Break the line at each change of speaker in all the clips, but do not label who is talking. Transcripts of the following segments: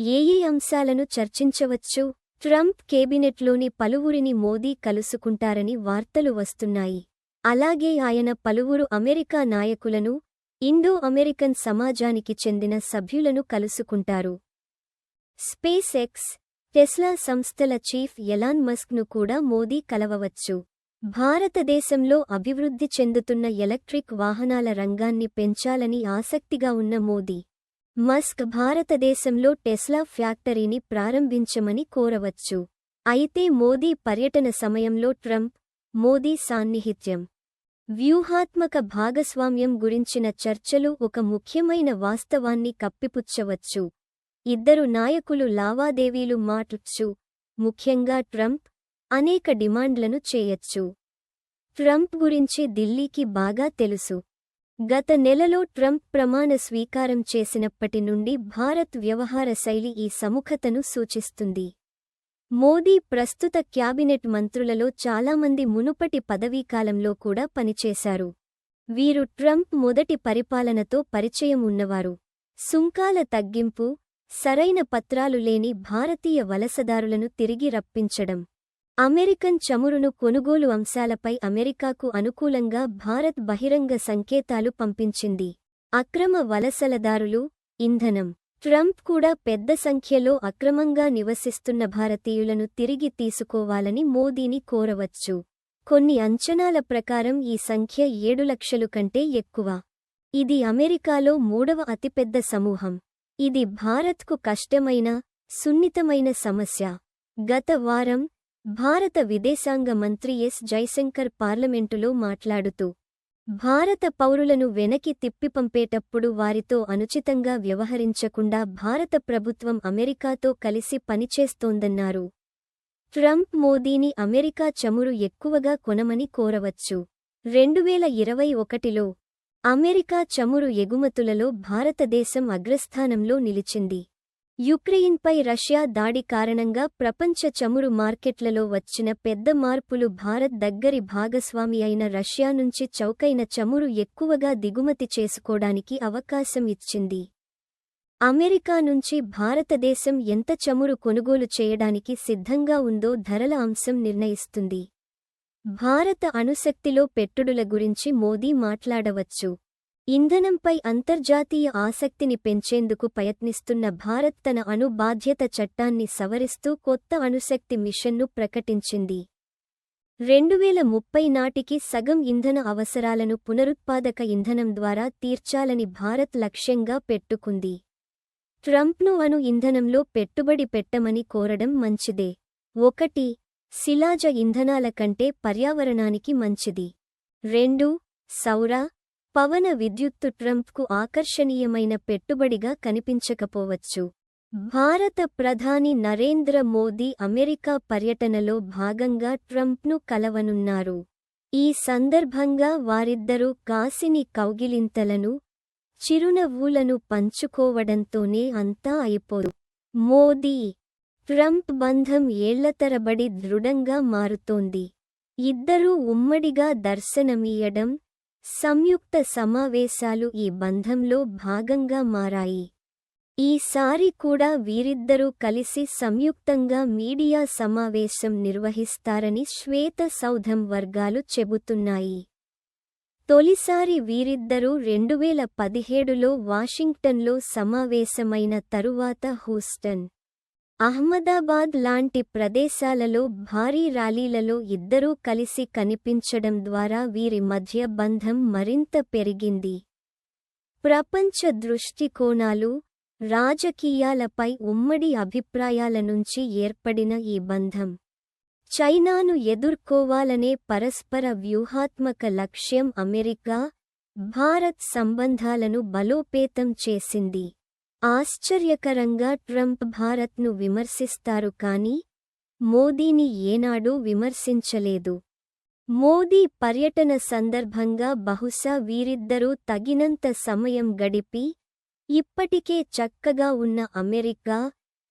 ఏ ఏ అంశాలను చర్చించవచ్చు? ట్రంప్ కేబినెట్లోని పలువురిని మోదీ కలుసుకుంటారని వార్తలు వస్తున్నాయి. అలాగే ఆయన పలువురు అమెరికా నాయకులను ఇండో అమెరికన్ సమాజానికి చెందిన సభ్యులను కలుసుకుంటారు. స్పేస్ ఎక్స్ టెస్లా సంస్థల చీఫ్ ఎలాన్ మస్క్ను కూడా మోదీ కలవవచ్చు. భారతదేశంలో అభివృద్ధి చెందుతున్న ఎలక్ట్రిక్ వాహనాల రంగాన్ని పెంచాలని ఆసక్తిగా ఉన్న మోదీ. మస్క్ భారతదేశంలో టెస్లా ఫ్యాక్టరీని ప్రారంభించమని కోరవచ్చు. అయితే మోదీ పర్యటన సమయంలో ట్రంప్ మోదీ సాన్నిహిత్యం. వ్యూహాత్మక భాగస్వామ్యం గురించిన చర్చలు ఒక ముఖ్యమైన వాస్తవాన్ని కప్పిపుచ్చవచ్చు. ఇద్దరు నాయకులు లావాదేవీలు మాట్లాడ్చు ముఖ్యంగా ట్రంప్ అనేక డిమాండ్లను చేయొచ్చు. ట్రంప్ గురించి ఢిల్లీకి బాగా తెలుసు. గత నెలలో ట్రంప్ ప్రమాణ స్వీకారం చేసినప్పటి నుండి భారత్ వ్యవహార శైలి ఈ సముఖతను సూచిస్తుంది. మోదీ ప్రస్తుత క్యాబినెట్ మంత్రులలో చాలామంది మునుపటి పదవీకాలంలో కూడా పనిచేశారు. వీరు ట్రంప్ మొదటి పరిపాలనతో పరిచయం ఉన్నవారు. సుంకాల తగ్గింపు సరైన పత్రాలు లేని భారతీయ వలసదారులను తిరిగి రప్పించడం. అమెరికన్ చమురును కొనుగోలు అంశాలపై అమెరికాకు అనుకూలంగా భారత్ బహిరంగ సంకేతాలు పంపించింది. అక్రమ వలసలదారులు ఇంధనం. ట్రంప్ కూడా పెద్ద సంఖ్యలో అక్రమంగా నివసిస్తున్న భారతీయులను తిరిగి తీసుకోవాలని మోదీని కోరవచ్చు. కొన్ని అంచనాల ప్రకారం ఈ సంఖ్య ఏడు లక్షలు కంటే ఎక్కువ. ఇది అమెరికాలో మూడవ అతిపెద్ద సమూహం. ఇది భారత్కు కష్టమైన సున్నితమైన సమస్య. గత వారం భారత విదేశాంగ మంత్రి ఎస్. జైశంకర్ పార్లమెంటులో మాట్లాడుతూ భారత పౌరులను వెనక్కి తిప్పిపంపేటప్పుడు వారితో అనుచితంగా వ్యవహరించకుండా భారత ప్రభుత్వం అమెరికాతో కలిసి పనిచేస్తోందన్నారు. ట్రంప్ మోదీని అమెరికా చమురు ఎక్కువగా కొనమని కోరవచ్చు. రెండువేల ఇరవై ఒకటిలో అమెరికా చమురు ఎగుమతులలో భారతదేశం అగ్రస్థానంలో నిలిచింది. యుక్రెయిన్పై రష్యా దాడి కారణంగా ప్రపంచ చమురు మార్కెట్లలో వచ్చిన పెద్ద మార్పులు భారత్ దగ్గరి భాగస్వామి అయిన రష్యా నుంచి చౌకైన చమురు ఎక్కువగా దిగుమతి చేసుకోడానికి అవకాశం ఇచ్చింది. అమెరికా నుంచి భారతదేశం ఎంత చమురు కొనుగోలు చేయడానికి సిద్ధంగా ఉందో ధరల అంశం నిర్ణయిస్తుంది. భారత అణుశక్తిలో పెట్టుడుల గురించి మోదీ మాట్లాడవచ్చు. ఇంధనంపై అంతర్జాతీయ ఆసక్తిని పెంచేందుకు ప్రయత్నిస్తున్న భారత్ తన అణు బాధ్యత చట్టాన్ని సవరిస్తూ కొత్త అణుశక్తి మిషన్ను ప్రకటించింది. రెండువేల ముప్పై నాటికి సగం ఇంధన అవసరాలను పునరుత్పాదక ఇంధనం ద్వారా తీర్చాలని భారత్ లక్ష్యంగా పెట్టుకుంది. ట్రంప్ను అణు ఇంధనంలో పెట్టుబడి పెట్టమని కోరడం మంచిదే. ఒకటి శిలాజ ఇంధనాల కంటే పర్యావరణానికి మంచిది. రెండు సౌర పవన విద్యుత్తు ట్రంప్కు ఆకర్షణీయమైన పెట్టుబడిగా కనిపించకపోవచ్చు. భారత ప్రధాని నరేంద్ర మోదీ అమెరికా పర్యటనలో భాగంగా ట్రంప్ను కలవనున్నారు. ఈ సందర్భంగా వారిద్దరూ కాసిని కౌగిలింతలను చిరునవ్వులను పంచుకోవడంతోనే అంతా అయిపోరు మోదీ ట్రంప్ బంధం ఏళ్ళతరబడి దృఢంగా మారుతోంది. ఇద్దరూ ఉమ్మడిగా దర్శనమీయడం సంయుక్త సమావేశాలు ఈ బంధంలో భాగంగా మారాయి. ఈసారి కూడా వీరిద్దరూ కలిసి సంయుక్తంగా మీడియా సమావేశం నిర్వహిస్తారని శ్వేత సౌధం వర్గాలు చెబుతున్నాయి. తొలిసారి వీరిద్దరూ రెండువేల పదిహేడులో వాషింగ్టన్లో సమావేశమైన తరువాత హూస్టన్ అహ్మదాబాద్ లాంటి ప్రదేశాలలో భారీ ర్యాలీలలో ఇద్దరూ కలిసి కనిపించడం ద్వారా వీరి మధ్య బంధం మరింత పెరిగింది. ప్రపంచ దృష్టికోణాలు రాజకీయాలపై ఉమ్మడి అభిప్రాయాల నుంచి ఏర్పడిన ఈ బంధం చైనాను ఎదుర్కోవాలనే పరస్పర వ్యూహాత్మక లక్ష్యం అమెరికా భారత్ సంబంధాలను బలోపేతం చేసింది. ఆశ్చర్యకరంగా ట్రంప్ భారత్ను విమర్శిస్తారు కాని మోదీని ఏనాడూ విమర్శించలేదు. మోదీ పర్యటన సందర్భంగా బహుశా వీరిద్దరూ తగినంత సమయం గడిపి ఇప్పటికే చక్కగా ఉన్న అమెరికా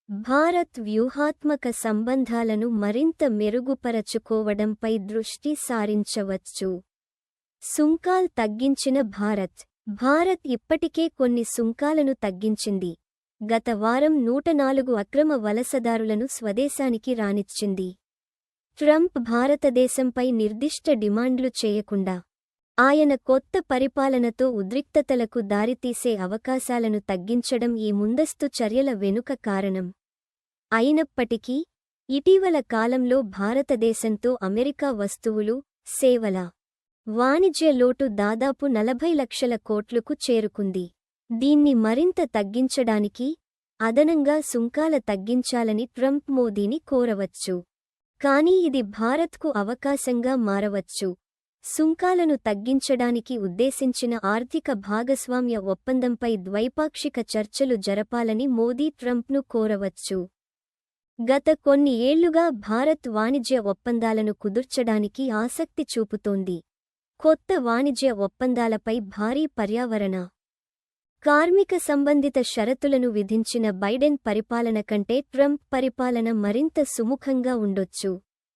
భారత్ వ్యూహాత్మక సంబంధాలను మరింత మెరుగుపరచుకోవడంపై దృష్టి సారించవచ్చు. సుంకాల్ తగ్గించిన భారత్ భారత్ ఇప్పటికే కొన్ని సుంకాలను తగ్గించింది. గత వారం నూట నాలుగు అక్రమ వలసదారులను స్వదేశానికి రానిచ్చింది. ట్రంప్ భారతదేశంపై నిర్దిష్ట డిమాండ్లు చేయకుండా ఆయన కొత్త పరిపాలనతో ఉద్రిక్తతలకు దారితీసే అవకాశాలను తగ్గించడం ఈ ముందస్తు చర్యల వెనుక కారణం. అయినప్పటికీ ఇటీవల కాలంలో భారతదేశంతో అమెరికా వస్తువులు సేవల వాణిజ్య లోటు దాదాపు నలభై లక్షల కోట్లకు చేరుకుంది. దీన్ని మరింత తగ్గించడానికి అదనంగా సుంకాల తగ్గించాలని ట్రంప్ మోదీని కోరవచ్చు. కానీ ఇది భారత్కు అవకాశంగా మారవచ్చు. సుంకాలను తగ్గించడానికి ఉద్దేశించిన ఆర్థిక భాగస్వామ్య ఒప్పందంపై ద్వైపాక్షిక చర్చలు జరపాలని మోదీ ట్రంప్ను కోరవచ్చు. గత కొన్ని ఏళ్ళుగా భారత్ వాణిజ్య ఒప్పందాలను కుదుర్చడానికి ఆసక్తి చూపుతోంది. కొత్త వాణిజ్య ఒప్పందాలపై భారీ పర్యావరణ కార్మిక సంబంధిత షరతులను విధించిన బైడెన్ పరిపాలన కంటే ట్రంప్ పరిపాలన మరింత సుముఖంగా ఉండొచ్చు.